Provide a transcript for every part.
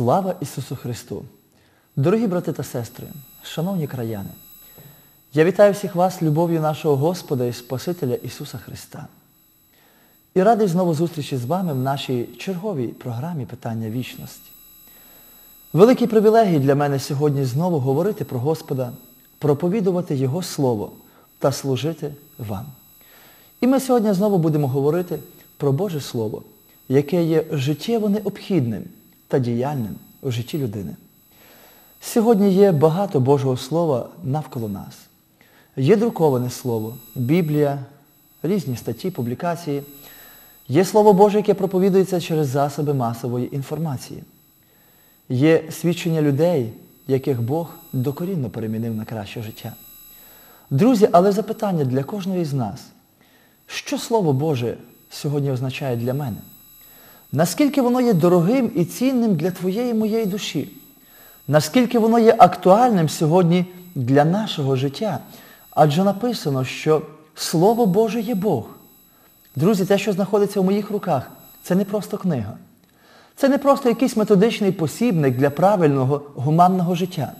Слава Ісусу Христу! Дорогі брати та сестри, шановні краяни, я вітаю всіх вас любов'ю нашого Господа і Спасителя Ісуса Христа. І радий знову зустрічі з вами в нашій черговій програмі Питання вічності. Великий привілегій для мене сьогодні знову говорити про Господа, проповідувати Його Слово та служити вам. І ми сьогодні знову будемо говорити про Боже Слово, яке є життєво необхідним та діяльним у житті людини. Сьогодні є багато Божого Слова навколо нас. Є друковане Слово, Біблія, різні статті, публікації. Є Слово Боже, яке проповідується через засоби масової інформації. Є свідчення людей, яких Бог докорінно перемінив на краще життя. Друзі, але запитання для кожного з нас. Що Слово Боже сьогодні означає для мене? Наскільки воно є дорогим і цінним для твоєї моєї душі? Наскільки воно є актуальним сьогодні для нашого життя? Адже написано, що Слово Боже є Бог. Друзі, те, що знаходиться в моїх руках, це не просто книга. Це не просто якийсь методичний посібник для правильного, гуманного життя.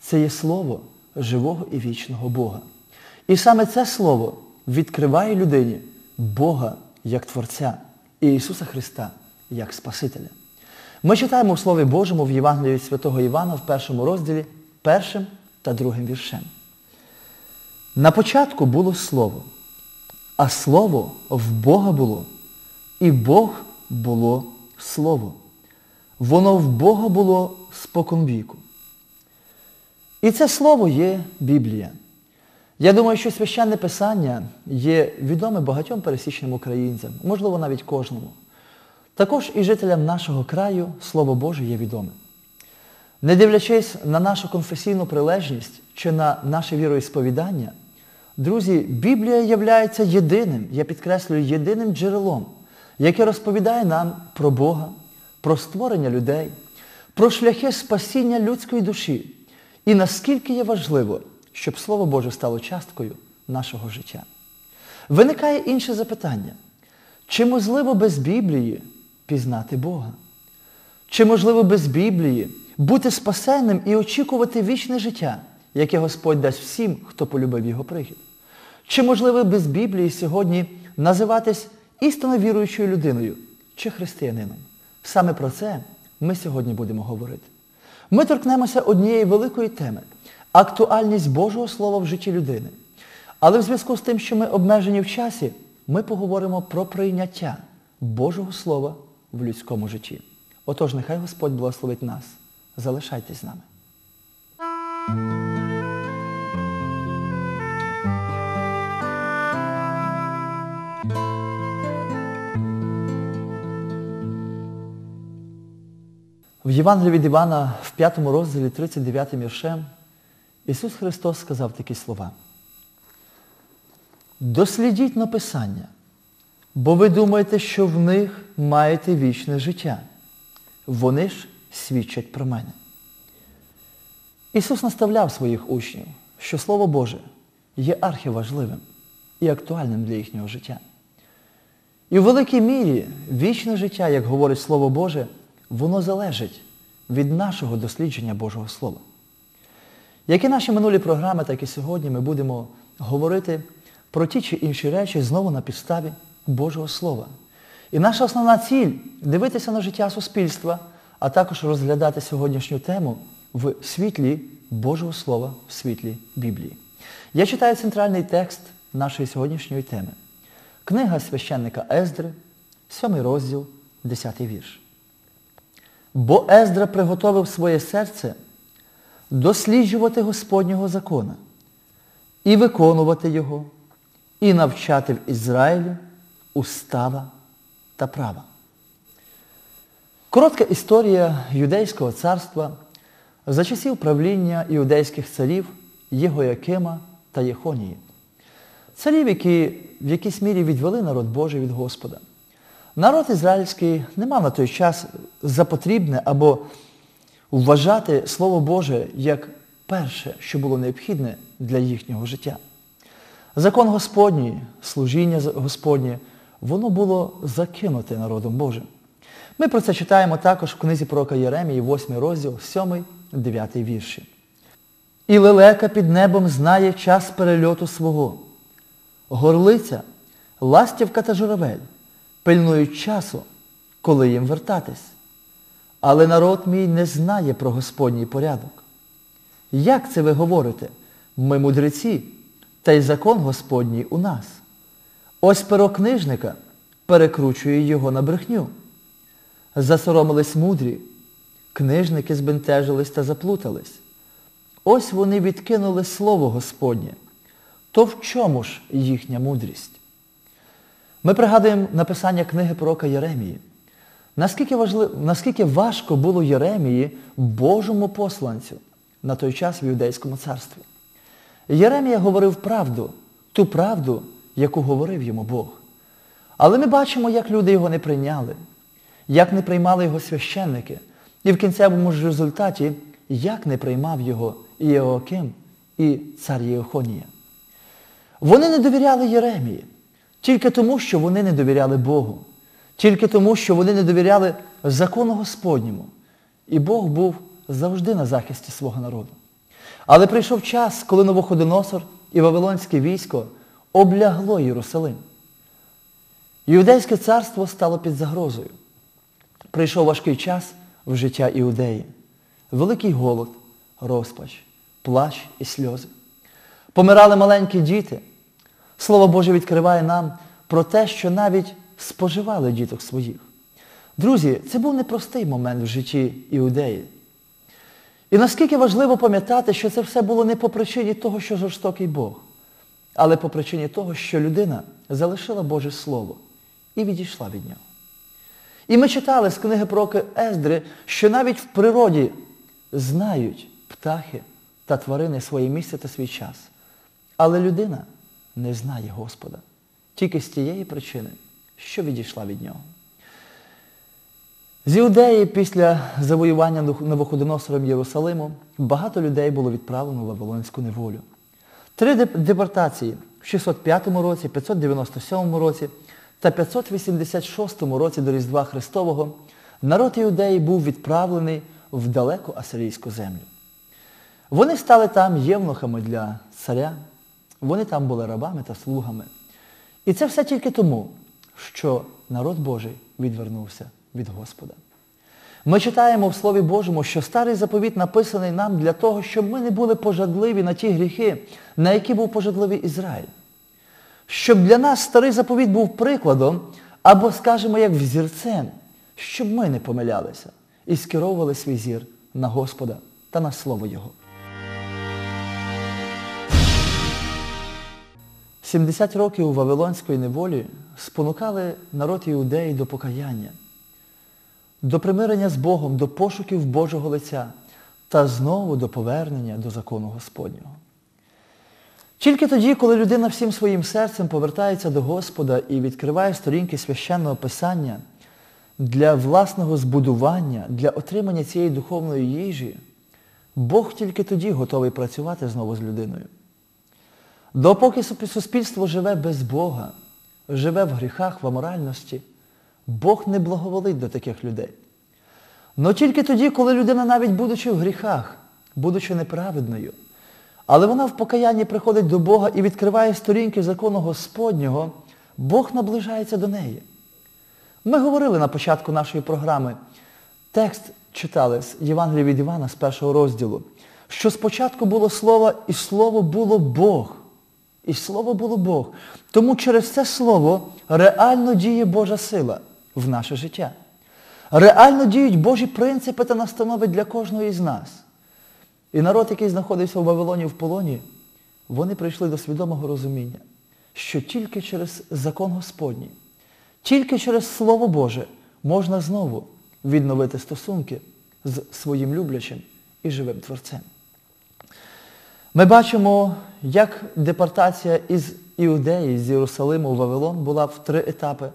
Це є Слово живого і вічного Бога. І саме це Слово відкриває людині Бога як Творця і Ісуса Христа як Спасителя. Ми читаємо в Слові Божому в Євангелії від Святого Івана в першому розділі першим та другим віршем. На початку було Слово, а Слово в Бога було, і Бог було Слово. Воно в Бога було споконвіку. І це слово є Біблія. Я думаю, що священне писання є відоме багатьом пересічним українцям, можливо, навіть кожному. Також і жителям нашого краю Слово Боже є відоме. Не дивлячись на нашу конфесійну прилежність чи на наше віроісповідання, друзі, Біблія є єдиним, я підкреслюю, єдиним джерелом, яке розповідає нам про Бога, про створення людей, про шляхи спасіння людської душі і наскільки є важливо, щоб Слово Боже стало часткою нашого життя. Виникає інше запитання. Чи можливо без Біблії пізнати Бога? Чи можливо без Біблії бути спасенним і очікувати вічне життя, яке Господь дасть всім, хто полюбив його прихід? Чи можливо без Біблії сьогодні називатись істинно віруючою людиною чи християнином? Саме про це ми сьогодні будемо говорити. Ми торкнемося однієї великої теми актуальність Божого Слова в житті людини. Але в зв'язку з тим, що ми обмежені в часі, ми поговоримо про прийняття Божого Слова в людському житті. Отож, нехай Господь благословить нас. Залишайтесь з нами. В Євангелії від Івана в 5 розділі 39 віршем Ісус Христос сказав такі слова. Дослідіть написання, бо ви думаєте, що в них маєте вічне життя. Вони ж свідчать про мене. Ісус наставляв своїх учнів, що Слово Боже є архіважливим і актуальним для їхнього життя. І в великій мірі вічне життя, як говорить Слово Боже, воно залежить від нашого дослідження Божого Слова. Як і наші минулі програми, так і сьогодні ми будемо говорити про ті чи інші речі знову на підставі Божого Слова. І наша основна ціль дивитися на життя суспільства, а також розглядати сьогоднішню тему в світлі Божого Слова, в світлі Біблії. Я читаю центральний текст нашої сьогоднішньої теми. Книга священника Ездри, 7 розділ, 10 вірш. Бо Ездра приготовив своє серце досліджувати Господнього закона і виконувати його, і навчати в Ізраїлі устава та права. Коротка історія Юдейського царства за часів правління іудейських царів Єгоякима та Єхонії. Царів, які в якійсь мірі відвели народ Божий від Господа. Народ ізраїльський не мав на той час за потрібне або вважати Слово Боже як перше, що було необхідне для їхнього життя. Закон Господній, служіння Господнє, воно було закинуте народом Божим. Ми про це читаємо також в книзі пророка Єремії, 8 розділ, 7, 9 вірші. І лелека під небом знає час перельоту свого. Горлиця, ластівка та журавель пильнують часу, коли їм вертатись. Але народ мій не знає про Господній порядок. Як це ви говорите? Ми мудреці, та й закон Господній у нас. Ось перо книжника перекручує його на брехню. Засоромились мудрі, книжники збентежились та заплутались. Ось вони відкинули слово Господнє. То в чому ж їхня мудрість? Ми пригадуємо написання книги пророка Єремії. Наскільки, важлив, наскільки важко було Єремії Божому посланцю на той час в Юдейському царстві. Єремія говорив правду, ту правду, яку говорив йому Бог. Але ми бачимо, як люди його не прийняли, як не приймали його священники. І в кінцевому ж результаті, як не приймав його Іоаким, і цар Єохонія. Вони не довіряли Єремії тільки тому, що вони не довіряли Богу, тільки тому, що вони не довіряли закону Господньому. І Бог був завжди на захисті свого народу. Але прийшов час, коли Новоходоносор і Вавилонське військо облягло Єрусалим. Іудейське царство стало під загрозою. Прийшов важкий час в життя Іудеї. Великий голод, розпач, плач і сльози. Помирали маленькі діти. Слово Боже відкриває нам про те, що навіть споживали діток своїх. Друзі, це був непростий момент в житті Іудеї. І наскільки важливо пам'ятати, що це все було не по причині того, що жорстокий Бог, але по причині того, що людина залишила Боже Слово і відійшла від нього. І ми читали з книги пророки Ездри, що навіть в природі знають птахи та тварини своє місце та свій час. Але людина не знає Господа тільки з тієї причини, що відійшла від нього. З Іудеї після завоювання Новоходоносором Єрусалиму багато людей було відправлено в Вавилонську неволю. Три депортації в 605 році, 597 році та 586 році до Різдва Христового народ Іудеї був відправлений в далеку асирійську землю. Вони стали там євнухами для царя, вони там були рабами та слугами. І це все тільки тому, що народ Божий відвернувся від Господа. Ми читаємо в Слові Божому, що старий заповіт написаний нам для того, щоб ми не були пожадливі на ті гріхи, на які був пожадливий Ізраїль. Щоб для нас старий заповіт був прикладом, або, скажімо, як взірцем, щоб ми не помилялися і скеровували свій зір на Господа та на Слово Його. 70 років у Вавилонської неволі спонукали народ Іудеї до покаяння, до примирення з Богом, до пошуків Божого лиця та знову до повернення до закону Господнього. Тільки тоді, коли людина всім своїм серцем повертається до Господа і відкриває сторінки священного Писання для власного збудування, для отримання цієї духовної їжі, Бог тільки тоді готовий працювати знову з людиною. Допоки суспільство живе без Бога, живе в гріхах, в аморальності, Бог не благоволить до таких людей. Но тільки тоді, коли людина, навіть будучи в гріхах, будучи неправедною, але вона в покаянні приходить до Бога і відкриває сторінки закону Господнього, Бог наближається до неї. Ми говорили на початку нашої програми, текст читали з Євангелія від Івана з першого розділу, що спочатку було слово, і слово було Бог. І слово було Бог. Тому через це слово реально діє Божа сила в наше життя. Реально діють Божі принципи та настанови для кожного із нас. І народ, який знаходився в Вавилоні в полоні, вони прийшли до свідомого розуміння, що тільки через закон Господній, тільки через Слово Боже можна знову відновити стосунки з своїм люблячим і живим Творцем. Ми бачимо, як депортація із Іудеї, з Єрусалиму в Вавилон була в три етапи.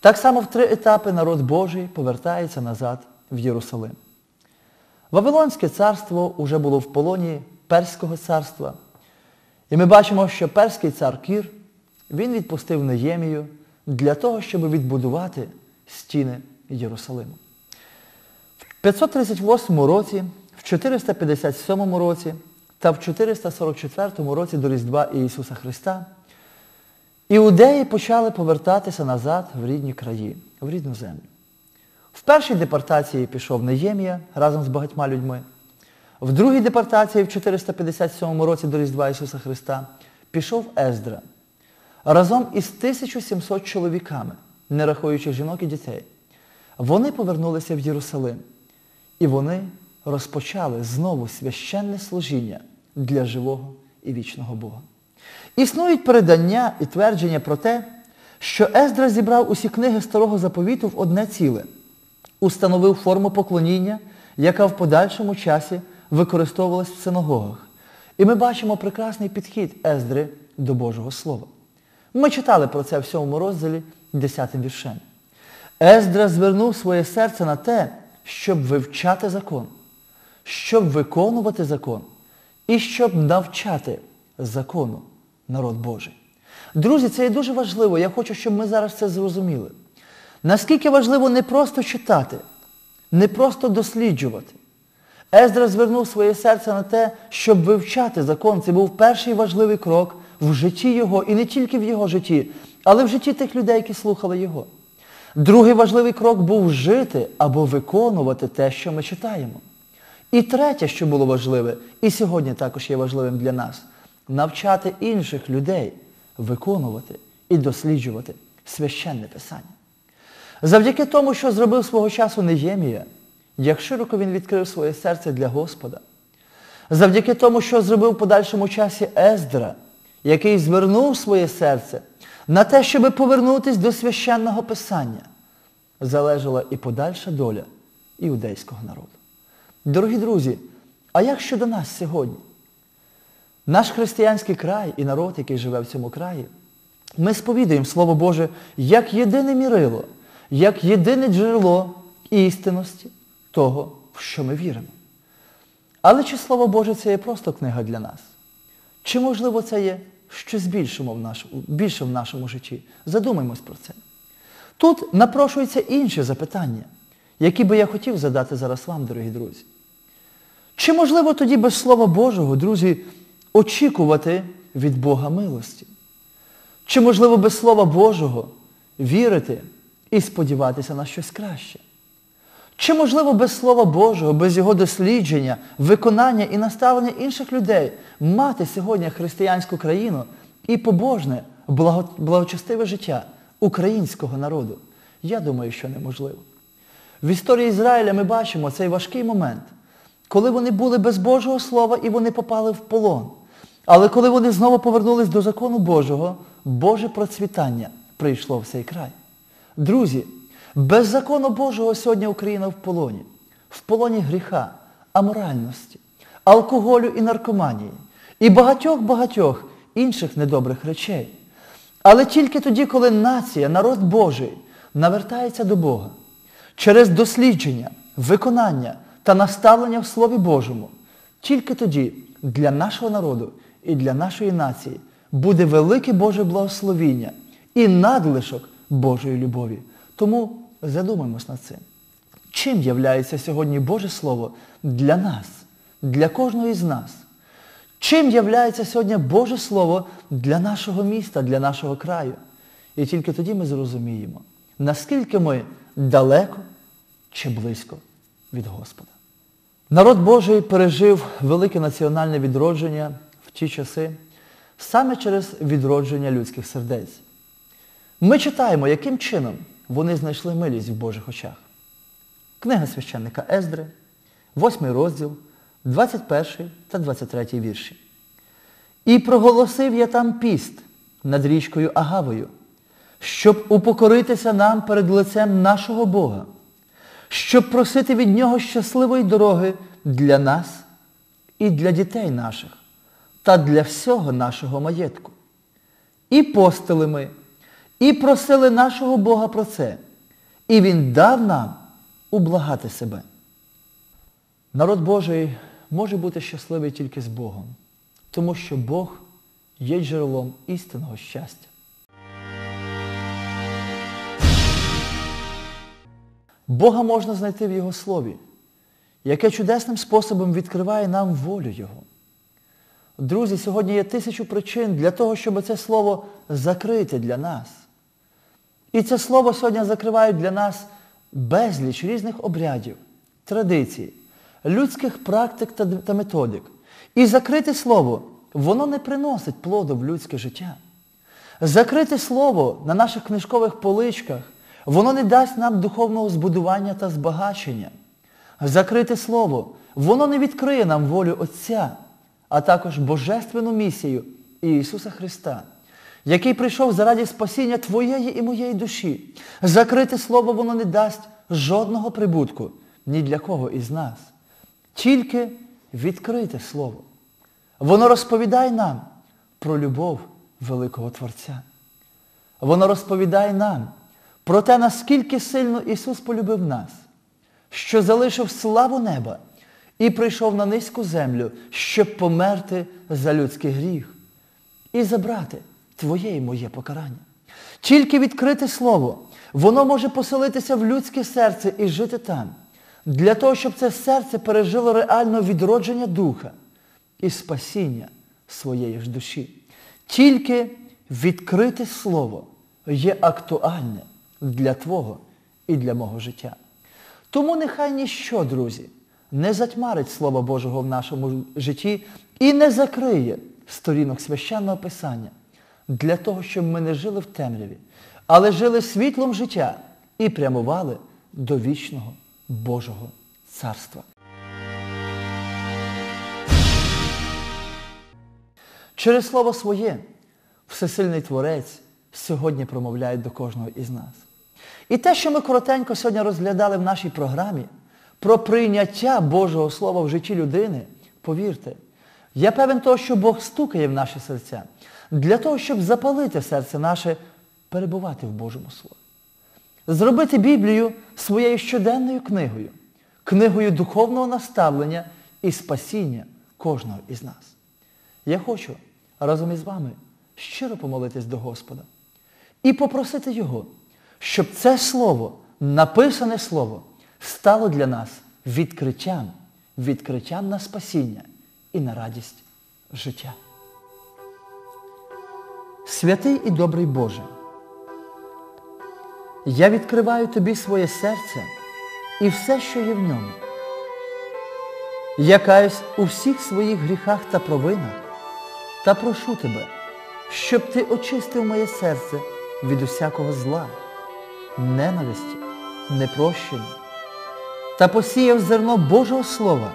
Так само в три етапи народ Божий повертається назад в Єрусалим. Вавилонське царство вже було в полоні Перського царства. І ми бачимо, що перський цар Кір, він відпустив Неємію для того, щоб відбудувати стіни Єрусалиму. В 538 році, в 457 році та в 444 році до Різдва Ісуса Христа іудеї почали повертатися назад в рідні краї, в рідну землю. В першій депортації пішов Неємія разом з багатьма людьми. В другій депортації в 457 році до Різдва Ісуса Христа пішов Ездра разом із 1700 чоловіками, не рахуючи жінок і дітей. Вони повернулися в Єрусалим. І вони розпочали знову священне служіння для живого і вічного Бога. Існують передання і твердження про те, що Ездра зібрав усі книги Старого Заповіту в одне ціле, установив форму поклоніння, яка в подальшому часі використовувалась в синагогах. І ми бачимо прекрасний підхід Ездри до Божого Слова. Ми читали про це в сьомому розділі 10 віршем. Ездра звернув своє серце на те, щоб вивчати закон, щоб виконувати закон і щоб навчати закону народ Божий. Друзі, це є дуже важливо. Я хочу, щоб ми зараз це зрозуміли. Наскільки важливо не просто читати, не просто досліджувати. Ездра звернув своє серце на те, щоб вивчати закон. Це був перший важливий крок в житті його, і не тільки в його житті, але в житті тих людей, які слухали його. Другий важливий крок був жити або виконувати те, що ми читаємо. І третє, що було важливе, і сьогодні також є важливим для нас, навчати інших людей виконувати і досліджувати священне Писання. Завдяки тому, що зробив свого часу Неємія, як широко він відкрив своє серце для Господа, завдяки тому, що зробив в подальшому часі Ездра, який звернув своє серце на те, щоб повернутися до священного Писання, залежала і подальша доля іудейського народу. Дорогі друзі, а як щодо нас сьогодні? Наш християнський край і народ, який живе в цьому краї, ми сповідуємо Слово Боже як єдине мірило, як єдине джерело істинності того, в що ми віримо. Але чи Слово Боже це є просто книга для нас? Чи, можливо, це є щось більше в нашому житті? Задумаймось про це. Тут напрошуються інші запитання, які би я хотів задати зараз вам, дорогі друзі. Чи можливо тоді без Слова Божого, друзі, очікувати від Бога милості? Чи можливо без Слова Божого вірити і сподіватися на щось краще? Чи можливо без Слова Божого, без його дослідження, виконання і наставлення інших людей мати сьогодні християнську країну і побожне, благочестиве життя українського народу? Я думаю, що неможливо. В історії Ізраїля ми бачимо цей важкий момент, коли вони були без Божого Слова і вони попали в полон. Але коли вони знову повернулись до закону Божого, Боже процвітання прийшло в цей край. Друзі, без закону Божого сьогодні Україна в полоні. В полоні гріха, аморальності, алкоголю і наркоманії, і багатьох-багатьох інших недобрих речей. Але тільки тоді, коли нація, народ Божий, навертається до Бога, через дослідження, виконання та наставлення в Слові Божому, тільки тоді для нашого народу і для нашої нації буде велике Боже благословіння і надлишок Божої любові. Тому задумаємось над цим. Чим являється сьогодні Боже Слово для нас, для кожного з нас? Чим являється сьогодні Боже Слово для нашого міста, для нашого краю? І тільки тоді ми зрозуміємо, наскільки ми далеко чи близько від Господа. Народ Божий пережив велике національне відродження в ті часи саме через відродження людських сердець. Ми читаємо, яким чином вони знайшли милість в Божих очах. Книга священника Ездри, 8 розділ, 21 та 23 вірші. І проголосив я там піст над річкою Агавою, щоб упокоритися нам перед лицем нашого Бога, щоб просити від Нього щасливої дороги для нас і для дітей наших та для всього нашого маєтку. І постили ми і просили нашого Бога про це. І Він дав нам ублагати себе. Народ Божий може бути щасливий тільки з Богом, тому що Бог є джерелом істинного щастя. Бога можна знайти в Його Слові, яке чудесним способом відкриває нам волю Його. Друзі, сьогодні є тисячу причин для того, щоб це слово закрити для нас. І це слово сьогодні закривають для нас безліч різних обрядів, традицій, людських практик та методик. І закрите слово, воно не приносить плоду в людське життя. Закрите слово на наших книжкових поличках, воно не дасть нам духовного збудування та збагачення. Закрите слово, воно не відкриє нам волю Отця, а також Божественну місію Ісуса Христа, який прийшов заради спасіння твоєї і моєї душі. Закрите слово воно не дасть жодного прибутку ні для кого із нас. Тільки відкрите слово. Воно розповідає нам про любов великого Творця. Воно розповідає нам про те, наскільки сильно Ісус полюбив нас, що залишив славу неба і прийшов на низьку землю, щоб померти за людський гріх і забрати твоє і моє покарання. Тільки відкрите слово, воно може поселитися в людське серце і жити там, для того, щоб це серце пережило реально відродження духа і спасіння своєї ж душі. Тільки відкрите слово є актуальне для Твого і для мого життя. Тому нехай ніщо, друзі, не затьмарить Слова Божого в нашому житті і не закриє сторінок священного Писання для того, щоб ми не жили в темряві, але жили світлом життя і прямували до вічного Божого Царства. Через Слово Своє Всесильний Творець сьогодні промовляє до кожного із нас. І те, що ми коротенько сьогодні розглядали в нашій програмі про прийняття Божого Слова в житті людини, повірте, я певен того, що Бог стукає в наші серця для того, щоб запалити серце наше, перебувати в Божому Слові. Зробити Біблію своєю щоденною книгою, книгою духовного наставлення і спасіння кожного із нас. Я хочу разом із вами щиро помолитись до Господа і попросити Його, щоб це слово, написане слово, стало для нас відкриттям, відкриттям на спасіння і на радість життя. Святий і добрий Боже, я відкриваю Тобі своє серце і все, що є в ньому. Я каюсь у всіх своїх гріхах та провинах та прошу Тебе, щоб Ти очистив моє серце від усякого зла, ненависті, непрощення та посіяв зерно Божого Слова,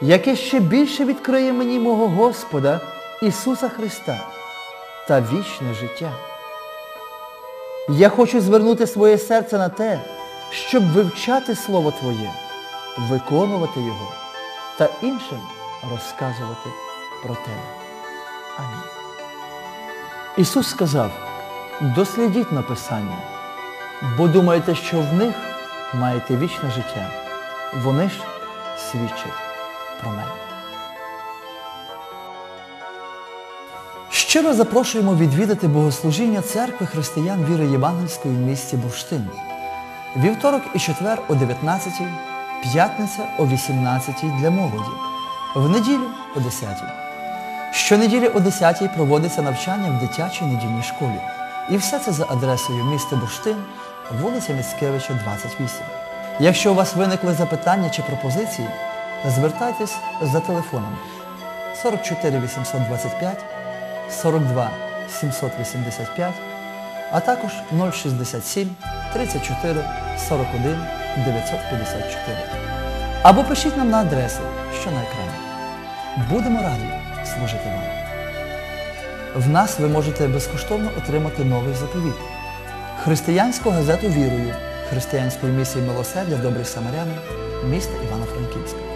яке ще більше відкриє мені мого Господа Ісуса Христа та вічне життя. Я хочу звернути своє серце на те, щоб вивчати Слово Твоє, виконувати Його та іншим розказувати про Тебе. Амінь. Ісус сказав, дослідіть написання, бо думаєте, що в них маєте вічне життя. Вони ж свідчать про мене. Щиро запрошуємо відвідати богослужіння церкви християн віри Євангельської в місті Бурштин. Вівторок і четвер о 19, п'ятниця о 18 для молоді, в неділю о 10. Щонеділі о 10 проводиться навчання в дитячій недільній школі. І все це за адресою міста Бурштин, вулиця Міцкевича, 28. Якщо у вас виникли запитання чи пропозиції, звертайтесь за телефоном 44 825 42 785, а також 067 34 41 954. Або пишіть нам на адресу, що на екрані. Будемо раді служити вам. В нас ви можете безкоштовно отримати новий заповіт. Християнську газету Вірою Християнської місії милосердя Добрий Самарянин міста Івано-Франківська.